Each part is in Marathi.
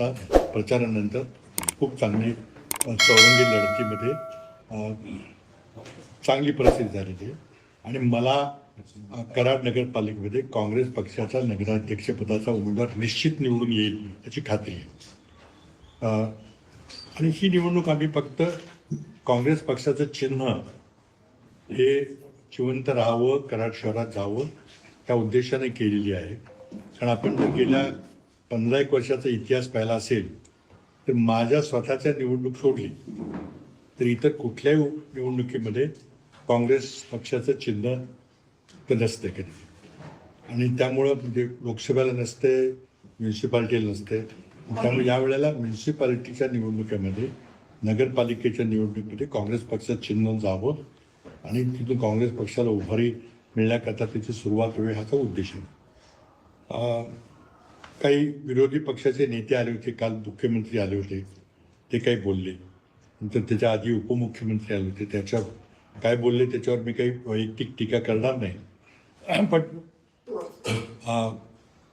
आता प्रचारानंतर खूप चांगली चौरंगी लढतीमध्ये चांगली परिस्थिती झालेली आहे. आणि मला कराड नगरपालिकेमध्ये काँग्रेस पक्षाचा नगराध्यक्षपदाचा उमेदवार निश्चित निवडून येईल याची खात्री आहे. आणि ही निवडणूक आम्ही फक्त काँग्रेस पक्षाचं चिन्ह हे जिवंत राहावं कराड शहरात जावं त्या उद्देशाने केलेली आहे. कारण आपण जर गेल्या पंधरा एक वर्षाचा इतिहास पाहिला असेल तर माझ्या स्वतःच्या निवडणूक सोडली. तर इतर कुठल्याही निवडणुकीमध्ये काँग्रेस पक्षाचं चिन्ह तर नसते कधी. आणि त्यामुळं म्हणजे लोकसभेला नसते म्युन्सिपाल्टीला नसते. त्यामुळे या वेळेला म्युन्सिपाल्टीच्या निवडणुकीमध्ये नगरपालिकेच्या निवडणुकीमध्ये काँग्रेस पक्षाचं चिन्ह जावं आणि तिथून काँग्रेस पक्षाला उभारी मिळण्याकरता त्याची सुरुवात होईल हाचा उद्देश आहे. काही विरोधी पक्षाचे नेते आले होते काल मुख्यमंत्री आले होते ते काही बोलले. नंतर त्याच्या आधी उपमुख्यमंत्री आले होते त्याच्यावर काय बोलले त्याच्यावर मी काही वैयक्तिक टीका करणार नाही. पण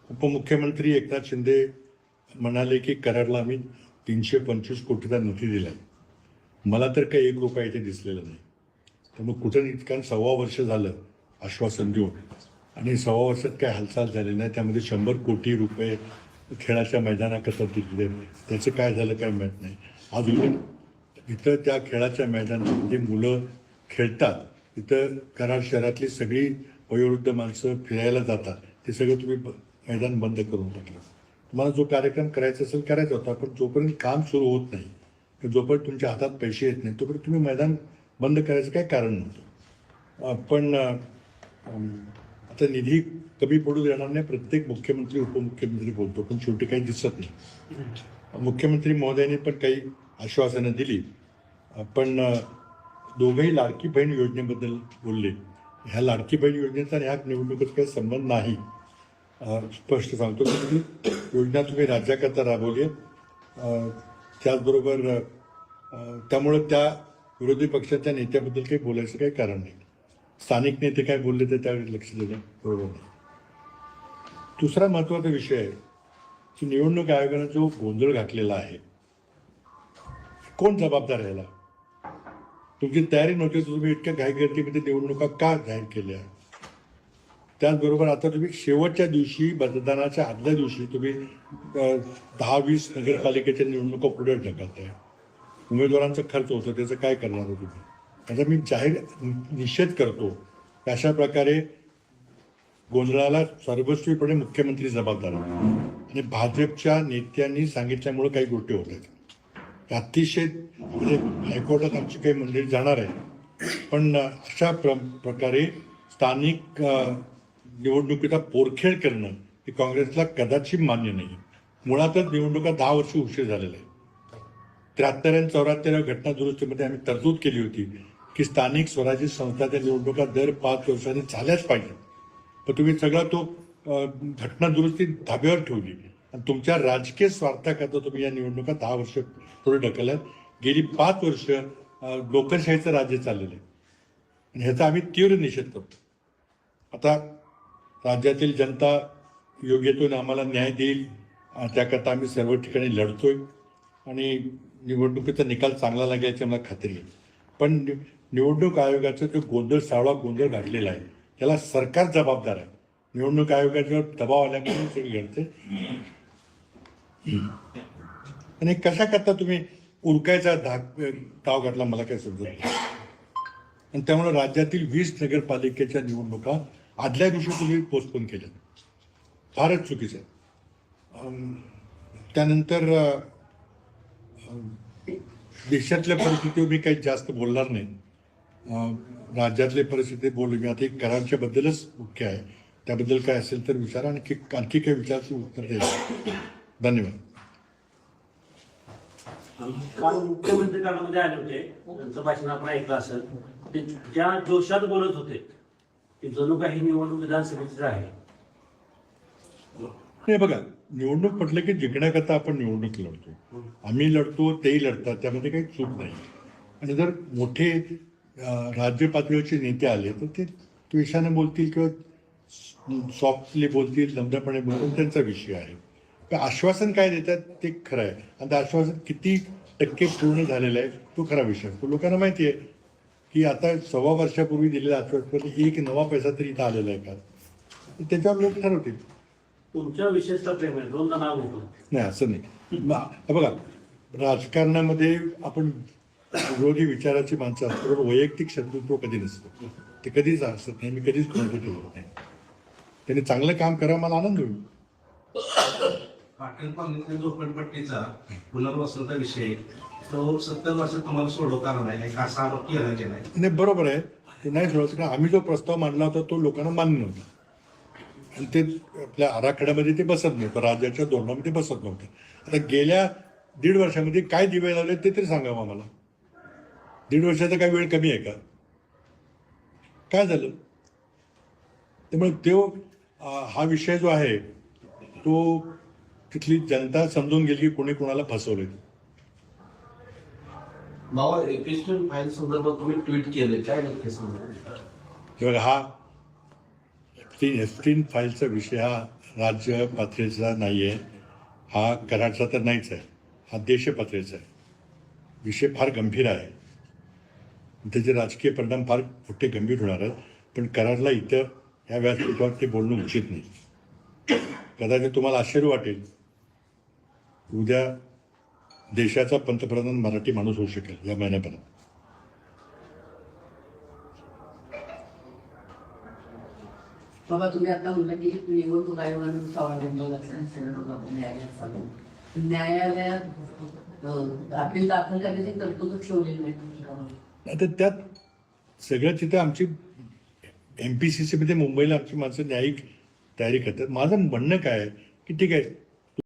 उपमुख्यमंत्री एकनाथ शिंदे म्हणाले की कराडला आम्ही तीनशे पंचवीस कोटीचा निधी दिला मला तर काही एक रुपया इथे दिसलेला नाही. त्यामुळे कुठं इतकं सव्वा वर्ष झालं आश्वासन देऊन. आणि सव्वा वर्षात काय हालचाल झाली नाही त्यामध्ये शंभर कोटी रुपये खेळाच्या मैदानाकरता दिले त्याचं काय झालं काय माहीत नाही. आज उलट इथं त्या खेळाच्या मैदानामध्ये मुलं खेळतात तिथं कराड शहरातली सगळी वयोवृद्ध माणसं फिरायला जातात. ते सगळं तुम्ही मैदान बंद करून टाकलं. तुम्हाला जो कार्यक्रम करायचा असेल करायचा होता पण जोपर्यंत काम सुरू होत नाही जोपर्यंत तुमच्या हातात पैसे येत नाही तोपर्यंत तुम्ही मैदान बंद करायचं काही कारण नव्हतं? पण तर आता निधी कमी पडू देणार नाही प्रत्येक मुख्यमंत्री उपमुख्यमंत्री बोलतो पण शेवटी काही दिसत नाही. मुख्यमंत्री महोदयांनी पण काही आश्वासनं दिली. पण दोघेही दोघंही लाडकी बहीण योजनेबद्दल बोलले. ह्या लाडकी बहीण योजनेचा ह्या निवडणुकीत काही संबंध नाही. स्पष्ट सांगतो की योजना तुम्ही राज्याकरता राबवली त्याचबरोबर त्यामुळं त्या विरोधी पक्षाच्या नेत्याबद्दल काही बोलायचं काही कारण नाही. स्थानिक नेते काय बोलले तर त्यावेळी लक्ष देणं बरोबर. नाही दुसरा महत्त्वाचा विषय आहे की निवडणूक आयोगानं जो गोंधळ घातलेला आहे कोण जबाबदार याला? तुमची तयारी नव्हती तर तुम्ही इतक्या घाईगर्दीमध्ये निवडणुका का जाहीर केल्या? त्याचबरोबर आता तुम्ही शेवटच्या दिवशी मतदानाच्या आदल्या दिवशी तुम्ही दहा वीस नगरपालिकेच्या निवडणुका पुढे ढकलताय. उमेदवारांचा खर्च होतो त्याचं काय करणार तुम्ही? त्याचा मी जाहीर निषेध करतो अशा प्रकारे गोंधळाला सर्वस्वीपणे मुख्यमंत्री जबाबदार आणि भाजपच्या नेत्यांनी सांगितल्यामुळे काही गोष्टी होत आहेत. अतिशय म्हणजे हायकोर्टात आमची काही मंडळी जाणार आहे पण अशा प्र प्रकारे स्थानिक निवडणुकीचा पोरखेळ करणं हे काँग्रेसला कदाचित मान्य नाही. मुळातच निवडणुका दहा वर्ष उशीर झालेला आहे त्र्याहत्तर आणि चौऱ्याहत्तर घटना दुरुस्तीमध्ये आम्ही तरतूद केली होती. की स्थानिक स्वराज्य संस्थाच्या निवडणुका दर पाच वर्षांनी झाल्याच पाहिजे पण तुम्ही सगळा तो घटना दुरुस्ती धाब्यावर ठेवली. आणि तुमच्या राजकीय स्वार्थाकरता तुम्ही या निवडणुका दहा वर्ष पुढे ढकलल्यात गेली पाच वर्ष लोकशाहीचं राज्य चाललेलं आहे. आणि ह्याचा आम्ही तीव्र निषेध करतो. आता राज्यातील जनता योग्यतेने आम्हाला न्याय देईल त्याकरता आम्ही सर्व ठिकाणी लढतोय. आणि निवडणुकीचा निकाल चांगला लागेल याची मला खात्री आहे. पण निवडणूक आयोगाचा जो गोंधळ सावळा गोंधळ घातलेला आहे त्याला सरकार जबाबदार आहे. निवडणूक आयोगाच्या दबाव आल्यामुळे ते घडते. आणि कशा करता तुम्ही उरकायचा धाक ताव घातला मला काय समजत नाही. आणि त्यामुळे राज्यातील वीस नगरपालिकेच्या निवडणुका आदल्या दिवशी तुम्ही पोस्टपोन केल्या फारच चुकीचं आहे. त्यानंतर देशातल्या परिस्थितीवर मी काही जास्त बोलणार नाही. राज्यातली परिस्थिती बोलू मी आता एक कराडच्या बद्दलच मुख्य आहे. त्याबद्दल काय असेल तर विचारा. आणखी आणखी काही विचाराचं उत्तर द्यायचं धन्यवाद. काल मुख्यमंत्री काळामध्ये आले होते. त्यांचं भाषण आपण ऐकलं असेल. ते ज्या जोशात बोलत होते की जणू काही निवडणूक विधानसभेचीच आहे. नाही बघा निवडणूक म्हटलं की जिंकण्याकरता आपण निवडणूक लढतो आम्ही लढतो तेही लढतात. त्यामध्ये काही चूक नाही. आणि जर मोठे राज्य पातळीवरचे नेते आले तर ते द्वेषाने बोलतील किंवा सॉफ्टली बोलतील नम्रपणे बोलतील त्यांचा विषय आहे. आश्वासन काय देतात ते खरं आहे. आणि ते आश्वासन किती टक्के पूर्ण झालेलं आहे तो खरा विषय तो लोकांना माहिती आहे की आता सव्वा वर्षापूर्वी दिलेल्या आश्वासन एक नवा पैसा तरी इथं आलेला आहे का? त्याच्यावर लोक ठरवतील. तुमच्या विशेषतः प्रेम आहे दोनदा नाव नाही असं नाही. बघा राजकारणामध्ये आपण विरोधी विचाराची माणसं असतो पण वैयक्तिक शत्रुत्व कधी नसतं. ते कधीच असत नाही. मी कधीच कोणतं ठेवत नाही. त्यांनी चांगलं काम करा मला आनंद होईल. पाटील कॉलनीतल्या झोपडपट्टीचा पुनर्वसनाचा विषय. तो सत्तर वर्ष तुम्हाला सोडवता आला नाही. का असा आरोप केला गेलाय नाही? बरोबर आहे. ते नाही सोडायचं कारण आम्ही जो प्रस्ताव मांडला होता तो लोकांना मान्य नव्हता आणि ते आपल्या आराखड्यामध्ये ते बसत नव्हतं राज्याच्या धोरणामध्ये बसत नव्हतं. आता गेल्या दीड वर्षामध्ये काय दिवे लावले ते तरी सांगावं आम्हाला. दीड वर्षाचा काय वेळ कमी आहे का? काय झालं? त्यामुळे तो हा विषय जो आहे तो तिथली जनता समजून गेली की कोणी कोणाला फसवले किंवा हा एफटीन एफटीन फाईलचा विषय हा राज्य पातळीचा नाही आहे हा कराडचा तर नाहीच आहे. हा देश पातळीचा आहे. विषय फार गंभीर आहे. त्याचे राजकीय परिणाम फार मोठे गंभीर होणार आहेत पण कराडला इथं ह्या व्यासपीठावर ते बोलणं उचित नाही. कदाचित तुम्हाला आश्चर्य वाटेल उद्या देशाचा पंतप्रधान मराठी माणूस होऊ शकेल या महिन्यापर्यंत. बाबा तुम्ही आता म्हणलं की निवडणूक आयोगानं सवाल न्यायालयात न्यायालयात अपील दाखल करण्याची तरतूदच ठेवलेली नाही आता त्यात सगळं तिथं आमची एम पी सी सीमध्ये मुंबईला आमची माणसं न्यायिक तयारी करतात. माझं म्हणणं काय आहे की ठीक आहे